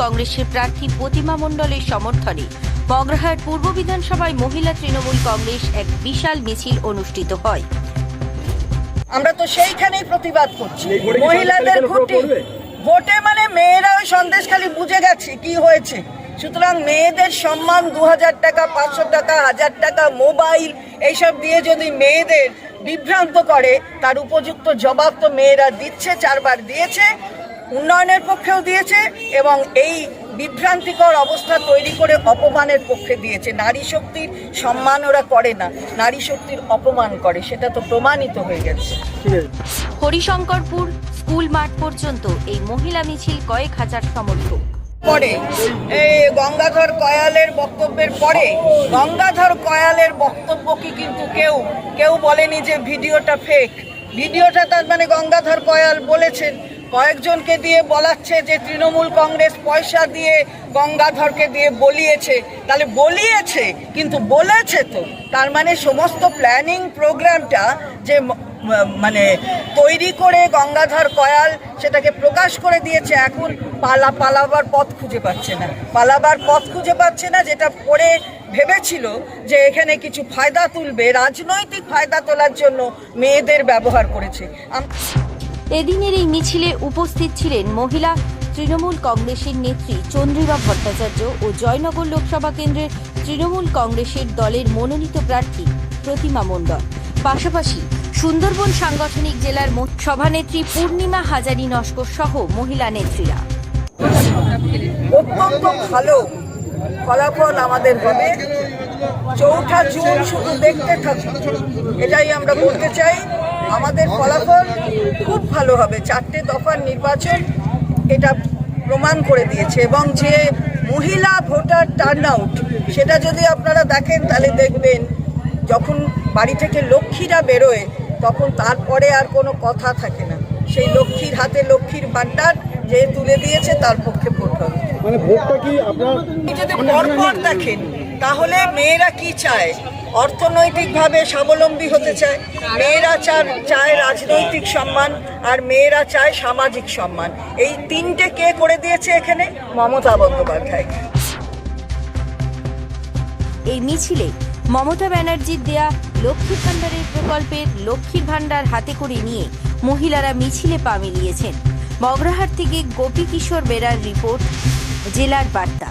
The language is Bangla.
কংগ্রেসের প্রার্থী প্রতিমা মণ্ডলের সমর্থনে মগরাহাট পূর্ব বিধানসভায় মহিলা তৃণমূল কংগ্রেস এক বিশাল মিছিল অনুষ্ঠিত হয়। আমরা তো সেইখানেই প্রতিবাদ করছি। ভোটে মহিলাদের ভোটে ভোটে মানে মেয়েরা ওই সন্দেশখালি বুঝে গেছে কি হয়েছে। সুতরাং মেয়েদের সম্মান দু হাজার টাকা পাঁচশো টাকা হাজার টাকা মোবাইল এইসব দিয়ে যদি মেয়েদের বিভ্রান্ত করে তার উপযুক্ত জবাব তো মেয়েরা দিচ্ছে চারবার দিয়েছে। উন্নয়নের পক্ষেও দিয়েছে এবং এই বিভ্রান্তিকর অবস্থা তৈরি করে অপমানের পক্ষে দিয়েছে। নারী শক্তির সম্মান ওরা করে না নারী শক্তির অপমান করে সেটা তো প্রমাণিত হয়ে গেছে। হরিশঙ্করপুর স্কুল মাঠ পর্যন্ত এই মহিলা মিছিল কয়েক হাজার সমর্থক। পরে এই গঙ্গাধর কয়ালের বক্তব্যের পরে গঙ্গাধর কয়ালের বক্তব্য কি কিন্তু কেউ কেউ বলেনি যে ভিডিওটা ফেক ভিডিওটা তার মানে গঙ্গাধর কয়াল বলেছেন। কয়েকজনকে দিয়ে বলাচ্ছে যে তৃণমূল কংগ্রেস পয়সা দিয়ে গঙ্গাধরকে দিয়ে বলিয়েছে। তাহলে বলিয়েছে, কিন্তু বলেছে তো। তার মানে সমস্ত প্ল্যানিং প্রোগ্রামটা যে মানে তৈরি করে গঙ্গাধর কয়াল সেটাকে প্রকাশ করে দিয়েছে, এখন পালা, পালাবার পথ খুঁজে পাচ্ছে না। পালাবার পথ খুঁজে পাচ্ছে না, যেটা পরে ভেবেছিল যে এখানে কিছু ফায়দা তুলবে, রাজনৈতিক ফায়দা তোলার জন্য মেয়েদের ব্যবহার করেছে। এদিনের এই মিছিলে উপস্থিত ছিলেন মহিলা, তৃণমূল কংগ্রেসের নেত্রী চন্দ্রিমা ভট্টাচার্য ও জয়নগর লোকসভা কেন্দ্রের তৃণমূল কংগ্রেসের দলের মনোনীত প্রার্থী প্রতিমা মণ্ডল। পাশাপাশি সুন্দরবন সাংগঠনিক জেলার সভানেত্রী পূর্ণিমা হাজারি নস্কর সহ মহিলা নেত্রীরা। অত্যন্ত ভালো ফলাফল আমাদের হবে। চৌঠা জুন শুধু দেখতে থাকুন। এটাই আমরা বলতে চাই। আমাদের ফলাফল খুব ভালো হবে। চারটে দফার নির্বাচন এটা প্রমাণ করে দিয়েছে এবং যে মহিলা ভোটার টার্ন আউট সেটা যদি আপনারা দেখেন তাহলে দেখবেন যখন বাড়ি থেকে লক্ষ্মীরা বেরোয় তখন তারপরে আর কোনো কথা থাকে না। সেই লক্ষ্মীর হাতে লক্ষ্মীর ভাণ্ডার যে তুলে দিয়েছে তার পক্ষে ভোট হবে। মানে যদি পরপর দেখেন তাহলে মেয়েরা কি চায়? অর্থনৈতিকভাবে স্বাবলম্বী হতে চায়। মেয়েরা চায় রাজনৈতিক সম্মান আর মেয়েরা চায় সামাজিক সম্মান। এই তিনটে কে করে দিয়েছে এখানে? মমতা বন্দ্যোপাধ্যায়। এই মিছিলে মমতা ব্যানার্জির দেয়া লক্ষ্মীর ভাণ্ডারের প্রকল্পের লক্ষ্মীর ভাণ্ডার হাতে করে নিয়ে মহিলারা মিছিলে পা মিলিয়েছেন। মগরাহাট থেকে গোপী কিশোর বেরার রিপোর্ট, জেলার বার্তা।